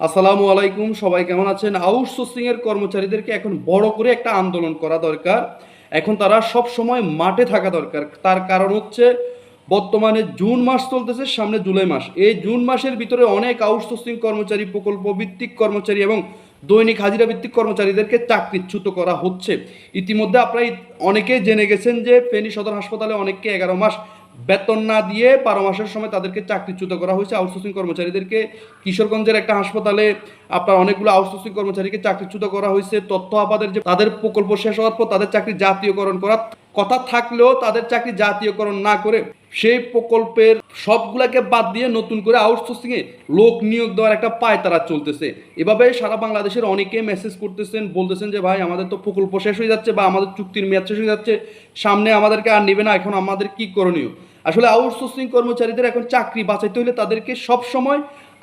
আসসালামু আলাইকুম, সবাই কেমন আছেন? আউটসোর্সিং এর কর্মচারীদেরকে এখন বড় করে একটা আন্দোলন করা দরকার। এখন তারা সব সময় মাঠে থাকা দরকার। তার কারণ হচ্ছে, বর্তমানে জুন মাস চলতেছে, সামনে জুলাই মাস। এই জুন মাসের ভিতরে অনেক আউটসোর্সিং কর্মচারী, প্রকল্প ভিত্তিক কর্মচারী এবং দৈনিক হাজিরা ভিত্তিক কর্মচারীদেরকে চাকরিচ্যুত করা হচ্ছে। ইতিমধ্যে আপনারা অনেকেই জেনে গেছেন যে ফেনী সদর হাসপাতালে অনেককে এগারো মাস বেতন না দিয়ে বারো মাসের সময় তাদেরকে চাকরিচ্যুত করা হয়েছে আউটসোর্সিং কর্মচারীদেরকে। কিশোরগঞ্জের একটা হাসপাতালে আপনার অনেকগুলো আউটসোর্সিং কর্মচারীকে চাকরিচ্যুত করা হয়েছে। তথ্য আপাদের যে তাদের প্রকল্প শেষ হওয়ার পর তাদের চাকরি জাতীয়করণ করা কথা থাকলেও তাদের চাকরি জাতীয়করণ না করে সেই প্রকল্পের সবগুলাকে বাদ দিয়ে নতুন করে আউটসোর্সিং এ লোক নিয়োগ দেওয়ার একটা পায় তারা চলতেছে। এভাবে সারা বাংলাদেশের অনেকে মেসেজ করতেছেন, বলতেছেন যে, ভাই, আমাদের তো প্রকল্প শেষ হয়ে যাচ্ছে বা আমাদের চুক্তির মেয়াদ শেষ হয়ে যাচ্ছে। সামনে আমাদেরকে আর নেবে না, এখন আমাদের কি করণীয়? আসলে আউটসোর্সিং কর্মচারীদের এখন চাকরি বাঁচাইতে হলে তাদেরকে সব সময়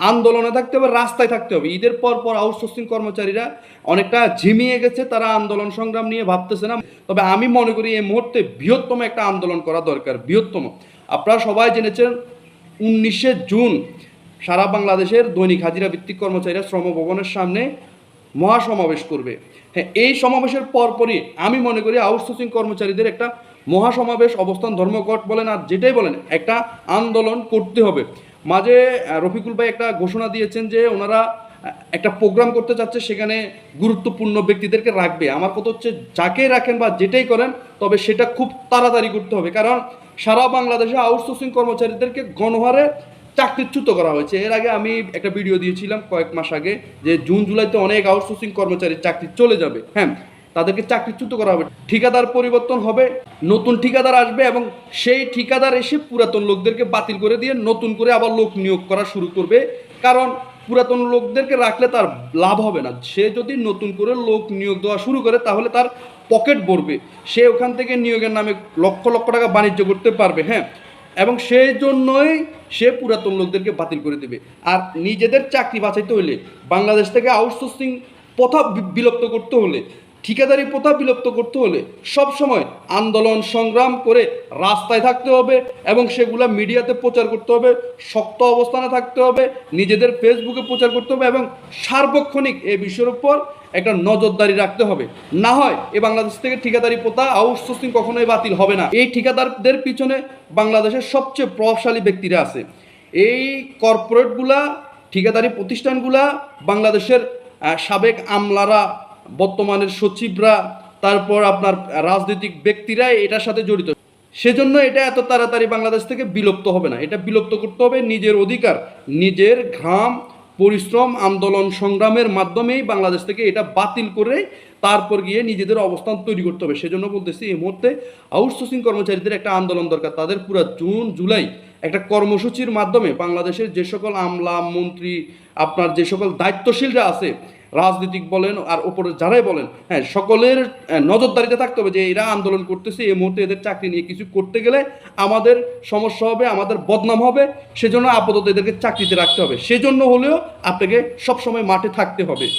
আন্দোলনে থাকতে হবে, রাস্তায় থাকতে হবে। ঈদের পর পর আউটসোর্সিং কর্মচারীরা অনেকটা ঝিমিয়ে গেছে, তারা আন্দোলন সংগ্রাম নিয়ে ভাবতেছে না। তবে আমি মনে করি এই মুহূর্তে বৃহত্তম একটা আন্দোলন করা দরকার, বৃহত্তম। আপনারা সবাই জেনেছেন, উনিশে জুন সারা বাংলাদেশের দৈনিক হাজিরা ভিত্তিক কর্মচারীরা শ্রম ভবনের সামনে মহাসমাবেশ করবে। হ্যাঁ এই সমাবেশের পরপরই আমি মনে করি আউটসোর্সিং কর্মচারীদের একটা মহাসমাবেশ, অবস্থান, ধর্মঘট বলেন আর যেটাই বলেন, একটা আন্দোলন করতে হবে। মাঝে রফিকুল ভাই একটা ঘোষণা দিয়েছেন যে ওনারা একটা প্রোগ্রাম করতে চাচ্ছে, সেখানে গুরুত্বপূর্ণ ব্যক্তিদেরকে রাখবে। আমার কথা হচ্ছে, যাকে রাখেন বা যেটাই করেন, তবে সেটা খুব তাড়াতাড়ি করতে হবে। কারণ সারা বাংলাদেশে আউটসোর্সিং কর্মচারীদেরকে গণহারে চাকরিচ্যুত করা হয়েছে। এর আগে আমি একটা ভিডিও দিয়েছিলাম কয়েক মাস আগে যে জুন, জুলাইতে অনেক আউটসোর্সিং কর্মচারী চাকরি চলে যাবে। হ্যাঁ তাদেরকে চাকরিচ্যুত করা হবে। ঠিকাদার পরিবর্তন হবে, নতুন ঠিকাদার আসবে এবং সেই ঠিকাদার এসে পুরাতন লোকদেরকে বাতিল করে দিয়ে নতুন করে আবার লোক নিয়োগ করা শুরু করবে। কারণ পুরাতন লোকদেরকে রাখলে তার লাভ হবে না। সে যদি নতুন করে লোক নিয়োগ দেওয়া শুরু করে, তাহলে তার পকেট ভরবে। সে ওখান থেকে নিয়োগের নামে লক্ষ লক্ষ টাকা বাণিজ্য করতে পারবে। হ্যাঁ এবং সেই জন্যই সে পুরাতন লোকদেরকে বাতিল করে দেবে। আর নিজেদের চাকরি বাঁচাইতে হলে বাংলাদেশ থেকে আউটসোর্সিং প্রথা বিলুপ্ত করতে হলে ঠিকাদারি প্রথা বিলুপ্ত করতে হলে সব সময় আন্দোলন সংগ্রাম করে রাস্তায় থাকতে হবে এবং সেগুলা মিডিয়াতে প্রচার করতে হবে, শক্ত অবস্থানে থাকতে হবে, নিজেদের ফেসবুকে প্রচার করতে হবে এবং সার্বক্ষণিক এ বিষয়ের উপর একটা নজরদারি রাখতে হবে। না হয় এ বাংলাদেশ থেকে ঠিকাদারি প্রথা আউটসোর্সিং কখনোই বাতিল হবে না। এই ঠিকাদারদের পিছনে বাংলাদেশের সবচেয়ে প্রভাবশালী ব্যক্তিরা আছে। এই কর্পোরেটগুলা ঠিকাদারি প্রতিষ্ঠানগুলা বাংলাদেশের সাবেক আমলারা বর্তমানের সচিবরা, তারপর আপনার রাজনৈতিক ব্যক্তিরা এটার সাথে জড়িত। সেজন্য এটা এত তাড়াতাড়ি বাংলাদেশ থেকে বিলুপ্ত হবে না। এটা বিলুপ্ত করতে হবে নিজের অধিকার, নিজের ঘাম, পরিশ্রম, আন্দোলন সংগ্রামের মাধ্যমেই বাংলাদেশ থেকে এটা বাতিল করে তারপর গিয়ে নিজেদের অবস্থান তৈরি করতে হবে। সেজন্য বলতেছি, এই মুহূর্তে আউটসোর্সিং কর্মচারীদের একটা আন্দোলন দরকার। তাদের পুরো জুন, জুলাই একটা কর্মসূচির মাধ্যমে বাংলাদেশের যে সকল আমলা, মন্ত্রী, আপনার যে সকল দায়িত্বশীলরা আছে রাজনীতিক বলেন আর ওপরে যারাই বলেন হ্যাঁ সকলের নজরদারিতে থাকতে হবে যে এরা আন্দোলন করতেছে, এই মুহূর্তে এদের চাকরি নিয়ে কিছু করতে গেলে আমাদের সমস্যা হবে, আমাদের বদনাম হবে, সেজন্য আপাতত এদেরকে চাকরিতে রাখতে হবে। সেজন্য হলেও আপনাকে সবসময় মাঠে থাকতে হবে।